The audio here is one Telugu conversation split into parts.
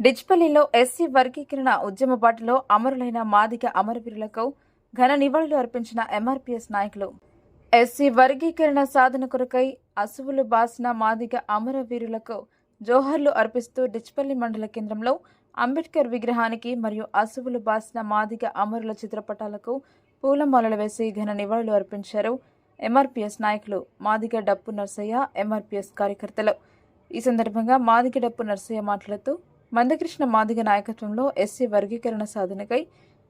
డిచ్పల్లిలో ఎస్సీ వర్గీకరణ ఉద్యమ బాటలో అమరులైన మాదిగ అమరవీరులకు ఘన నివాళులు అర్పించిన ఎంఆర్పీఎస్ నాయకులు. ఎస్సీ వర్గీకరణ సాధన కొరకై అసువులు బాసిన మాదిగ అమరవీరులకు జోహర్లు అర్పిస్తూ డిచ్పల్లి మండల కేంద్రంలో అంబేద్కర్ విగ్రహానికి మరియు అసువులు బాసిన మాదిగ అమరుల చిత్రపటాలకు పూలమాలలు వేసి ఘన నివాళులు అర్పించారు ఎంఆర్పీఎస్ నాయకులు మాదిగ డప్పు నర్సయ్య ఎంఆర్పీఎస్ కార్యకర్తలు. ఈ సందర్భంగా మాదిగ డప్పు నర్సయ్య మాట్లాడుతూ మందకృష్ణ మాదిగ నాయకత్వంలో ఎస్సీ వర్గీకరణ సాధనకై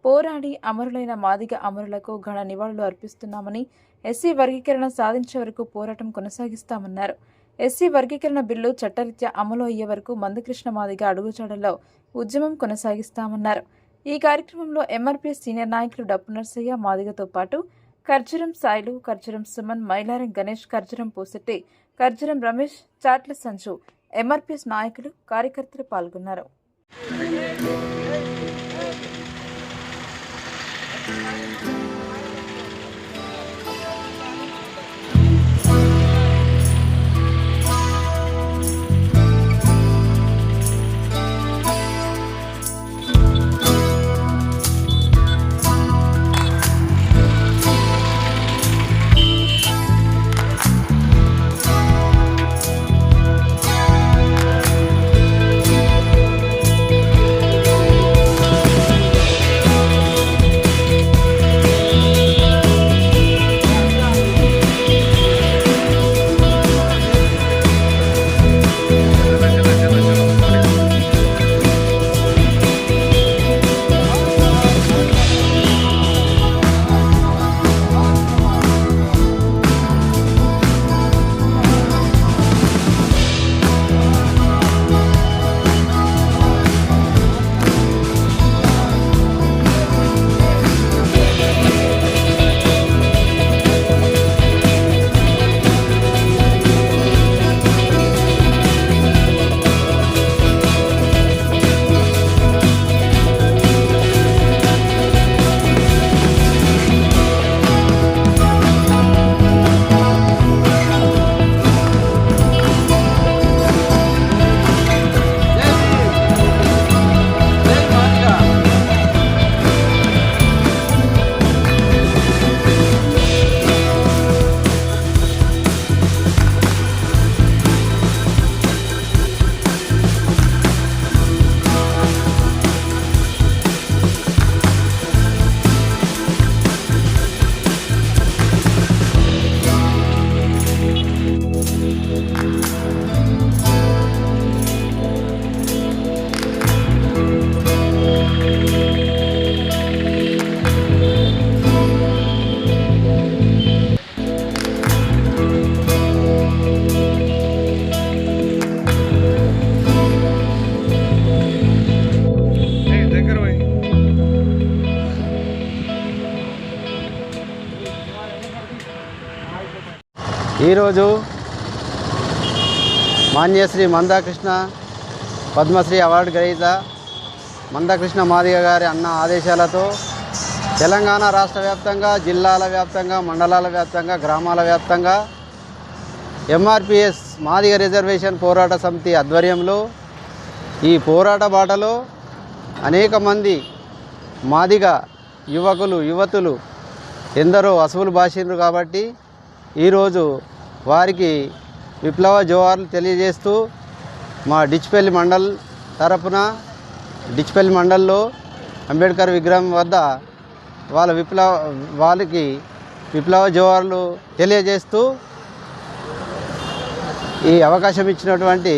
పోరాడి అమరులైన మాదిగ అమరులకు ఘన నివాళులు అర్పిస్తున్నామని ఎస్సీ వర్గీకరణ సాధించే వరకు పోరాటం కొనసాగిస్తామన్నారు. ఎస్సీ వర్గీకరణ బిల్లు చట్టరీత్యా అమలు అయ్యే వరకు మందకృష్ణ మాదిగ అడుగుచాడల్లో ఉద్యమం కొనసాగిస్తామన్నారు. ఈ కార్యక్రమంలో ఎంఆర్పీ సీనియర్ నాయకులు డప్పు నర్సయ్య మాదిగతో పాటు ఖర్జురం సాయిలు ఖర్జురం సుమన్ మైలారం గణేష్ ఖర్జురం పోసెట్టి ఖర్జురం రమేష్ చాట్ల సంజు ఎంఆర్పీఎస్ నాయకులు కార్యకర్తలు పాల్గొన్నారు. ఈరోజు మాన్యశ్రీ మందాకృష్ణ పద్మశ్రీ అవార్డు గ్రహీత మందకృష్ణ మాదిగ గారి అన్న ఆదేశాలతో తెలంగాణ రాష్ట్ర వ్యాప్తంగా జిల్లాల వ్యాప్తంగా మండలాల వ్యాప్తంగా గ్రామాల వ్యాప్తంగా ఎంఆర్పిఎస్ మాదిగ రిజర్వేషన్ పోరాట సమితి ఆధ్వర్యంలో ఈ పోరాట బాటలో అనేక మంది మాదిగ యువకులు యువతులు ఎందరో అసువులు భాషిండ్రు కాబట్టి ఈరోజు వారికి విప్లవ జోహార్లు తెలియజేస్తూ మా డిచ్పల్లి మండల్ తరపున డిచ్పల్లి మండల్లో అంబేద్కర్ విగ్రహం వద్ద వాళ్ళ విప్లవ వాళ్ళకి విప్లవ జోహార్లు తెలియజేస్తూ ఈ అవకాశం ఇచ్చినటువంటి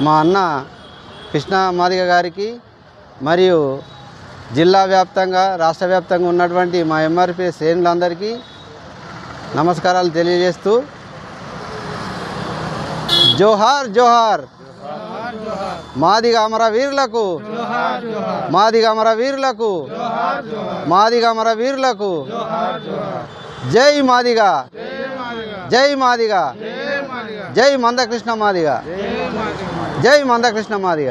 మా అన్న కృష్ణ మాదిగ గారికి మరియు జిల్లా వ్యాప్తంగా రాష్ట్ర వ్యాప్తంగా ఉన్నటువంటి మా ఎంఆర్పీ శ్రేణులందరికీ నమస్కారాలు తెలియజేస్తూ జోహార్ జోహార్. మాదిగ అమర వీరులకు. మాదిగ అమర వీరులకు. మాదిగ వీరులకు. జై మాదిగ. జై మాదిగ. జై మందకృష్ణ మాదిగ. జై మందకృష్ణ మాదిగ.